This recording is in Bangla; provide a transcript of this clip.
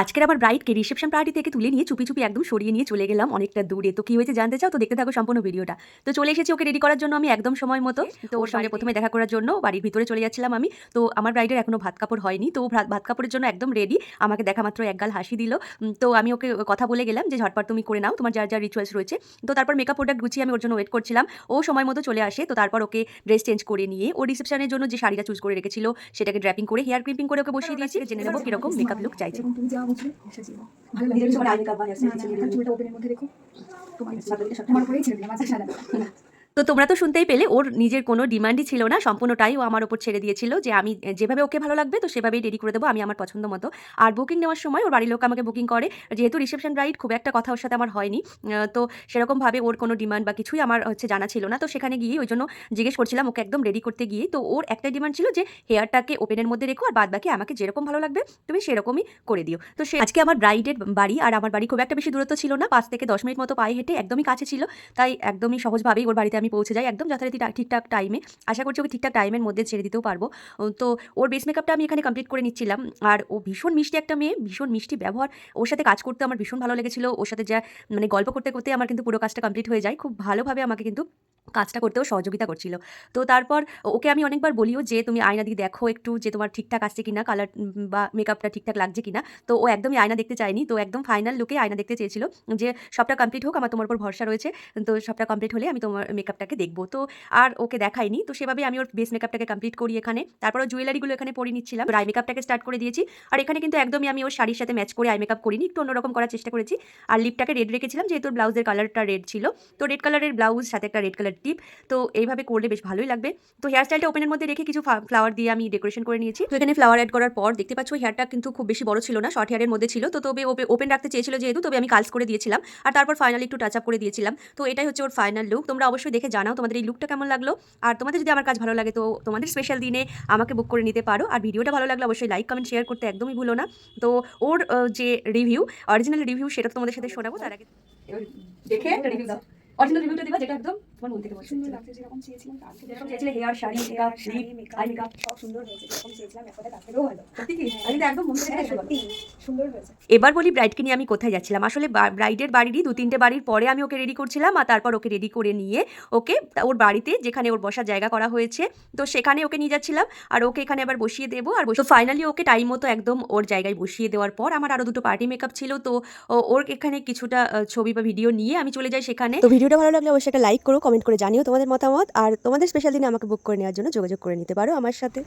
আজকের আমার ব্রাইডকে রিসেপশন পার্টি থেকে তুলে নিয়ে চুপি চুপি একদম সরিয়ে নিয়ে চলে গেলাম অনেকটা দূরে। তো কি হয়েছে জানতে চাও? তো দেখতে থাকো সম্পূর্ণ ভিডিওটা। তো চলে এসেছি ওকে রেডি করার জন্য আমি একদম সময় মতো। তো ওর সঙ্গে প্রথমে দেখা করার জন্য বাড়ির ভিতরে চলে যাচ্ছিলাম আমি। তো আমার ব্রাইডের এখনও ভাত কাপড় হয়নি। তো ও ভাত কাপড়ের জন্য একদম রেডি আমাকে দেখা মাত্র একগাল হাসি দিল। তো আমি ওকে কথা বলে গেলাম যে ঝটপট তুমি করে নাও। তোমার যা যা রিচুয়ালস রয়েছে। তো তারপর মেকআপ প্রোডাক্ট গুছিয়ে আমি ওর জন্য ওয়েট করছিলাম। ও সময় মতো চলে আসে। তো তারপর ওকে ড্রেস চেঞ্জ করে নিয়ে ও রিসেপশনের জন্য যে শাড়িটা চুজ করে রেখেছিল সেটাকে ড্র্যাপিং করে হেয়ার ক্রিপিং করে ওকে বসিয়ে দিয়েছি। জেনে নেব কীরকম মেকআপ লুক চাইছে। ভালো লাগে দিও। চুলটা ওপেনের মধ্যে রেখো তোমার। তোমার উপরেই ছেড়ে দিলাম আচ্ছা সাদা তো তোমরা তো শুনতেই পেলে, ওর নিজের কোনো ডিমান্ডই ছিল না, সম্পূর্ণটাই ও আমার ওপর ছেড়ে দিয়েছিল যে আমি, যেভাবে ওকে ভালো লাগবে তো সেভাবেই রেডি করে দেবো, আমি আমার পছন্দ মতো। আর বুকিং নেওয়ার সময় ওর বাড়ির লোক আমাকে বুকিং করে, যেহেতু রিসেপশন রাইড খুব একটা কথা ওর সাথে আমার হয়নি। তো সেরকমভাবে ওর কোনো ডিমান্ড বা কিছুই আমার হচ্ছে জানা ছিল না। তো সেখানে গিয়ে ওই জন্য জিজ্ঞেস করছিলাম ওকে একদম রেডি করতে গিয়ে, তো ওর একটা ডিমান্ড ছিল যে হেয়ারটাকে ওপেনের মধ্যে রেখো আর বাদ বাকি আমাকে যেরকম ভালো লাগবে তুমি সেরকমই করে দিও। তো সে আজকে আমার ব্রাইডের বাড়ি আর আমার বাড়ি খুব একটা বেশি দূরত্ব ছিল না, পাঁচ থেকে দশ মিনিট মতো পায়ে হেঁটে একদমই কাছে ছিল, তাই একদমই সহজভাবেই ওর বাড়িতে আমি পৌঁছে যাই একদম যথারীতি ঠিকঠাক টাইমে আশা করছি ওকে ঠিকঠাক টাইমের মধ্যে ছেড়ে দিতেও পারব। তো ওর বেস মেকআপটা আমি এখানে কমপ্লিট করে নিচ্ছিলাম। আর ও ভীষণ মিষ্টি একটা মেয়ে, ভীষণ মিষ্টি ব্যবহার। ওর সাথে কাজ করতে আমার ভীষণ ভালো লেগেছিলো। ওর সাথে যা মানে গল্প করতে করতে আমার কিন্তু পুরো কাজটা কমপ্লিট হয়ে যায়। খুব ভালোভাবে আমাকে কিন্তু কাজটা করতেও সহযোগিতা করছিল। তো তারপর ওকে আমি অনেকবার বলিও যে, তুমি আয়না দিয়ে দেখো একটু যে, তোমার ঠিকঠাক আসছে কিনা কালার বা মেকআপটা ঠিকঠাক লাগছে কিনা। তো ও একদমই আয়না দেখতে চায়নি। তো একদম ফাইনাল লুকে আয়না দেখতে চেয়েছিল যে, সবটা কমপ্লিট হোক, আমার তোমার উপর ভরসা রয়েছে। তো সবটা কমপ্লিট হলে আমি তোমার মেকআপটাকে দেখব। তো আর ওকে দেখাইনি। তো সেভাবে আমি ওর বেস মেকআপটাকে কমপ্লিট করি এখানে। তারপর জুয়েলারিগুলো এখানে পরে নিচ্ছিলাম। আই মেকআপটাকে স্টার্ট করে দিয়েছি। আর এখানে কিন্তু একদমই আমি ওর শাড়ির সাথে ম্যাচ করে আই মেকআপ করিনি। একটু অন্যরকম করার চেষ্টা করেছি। আর লিপটাকে রেড রেখেছিলাম, যেহেতু ব্লাউজের কালারটা রেড ছিল। তো রেড কালারের ব্লাউজ সাথে একটা রেড কালার টিপ তো এইভাবে করলে বেশ ভালোই লাগবে। তো হেয়ার স্টাইলটা ওপেনের মধ্যে রেখে কিছু ফ্লাওয়ার দিয়ে আমি ডেকোরেশন করে নিয়েছি। তো এখানে ফ্লাওয়ার অ্যাড করার পর দেখতে পাচ্ছ হেয়ারটা কিন্তু খুব বেশি বড় ছিল না শর্ট হেয়ারের মধ্যে ছিল। তো তবে ওপেন রাখতে চেয়েছিল যেহেতু, তবে আমি কালস করে দিয়েছিলাম। আর তারপর ফাইনালি একটু টাচ আপ করে দিয়েছিলাম। তো এটাই হচ্ছে ওর ফাইনাল লুক তোমরা অবশ্যই দেখে জানাও তোমাদের এই লুকটা কেমন লাগল। আর তোমাদের যদি আমার কাজ ভালো লাগে, তো তোমাদের স্পেশাল দিনে আমাকে বুক করে নিতে পারো। আর ভিডিওটা ভালো লাগলে অবশ্যই লাইক কমেন্ট শেয়ার করতে একদমই ভুলো না। তো ওর যে রিভিউ অরিজিনাল রিভিউ সেটা তোমাদের সাথে শোনাবো। তার আগে দেখে অরিজিনাল রিভিউটা দিবা, যেটা একদম তোমার মন থেকে বলছে সুন্দর লাগছে যেরকম চেয়েছিলাম তার থেকে। যেরকম চেয়েছিলে hair sari makeup lip eye makeup সব সুন্দর হয়েছে যেরকম চেয়েছিলাম তার থেকেও ভালো। সত্যি কি? আমি তো একদম মন থেকে হ্যাঁ। সত্যি সুন্দর হয়েছে। এবার বলি ব্রাইডকে নিয়ে আমি কোথায় যাচ্ছিলাম। আসলে ব্রাইডের বাড়িরই দু তিনটে বাড়ির পরে আমি ওকে রেডি করছিলাম আর তারপর ওকে রেডি করে নিয়ে ওকে ওর বাড়িতে যেখানে ওর বসার জায়গা করা হয়েছে তো সেখানে ওকে নিয়ে যাচ্ছিলাম। আর ওকে এখানে আবার বসিয়ে দেবো আর তো ফাইনালি ওকে টাইম মতো একদম ওর জায়গায় বসিয়ে দেওয়ার পর আমার আরও দুটো পার্টি মেকআপ ছিল তো ও- ওর এখানে কিছুটা ছবি বা ভিডিও নিয়ে আমি চলে যাই সেখানে। তো ভিডিওটা ভালো লাগলে অবশ্যই একটা লাইক করো কমেন্ট করে জানিও তোমাদের মতামত। আর তোমাদের স্পেশাল দিনে আমাকে বুক করে নেওয়ার জন্য যোগাযোগ করে নিতে পারো আমার সাথে।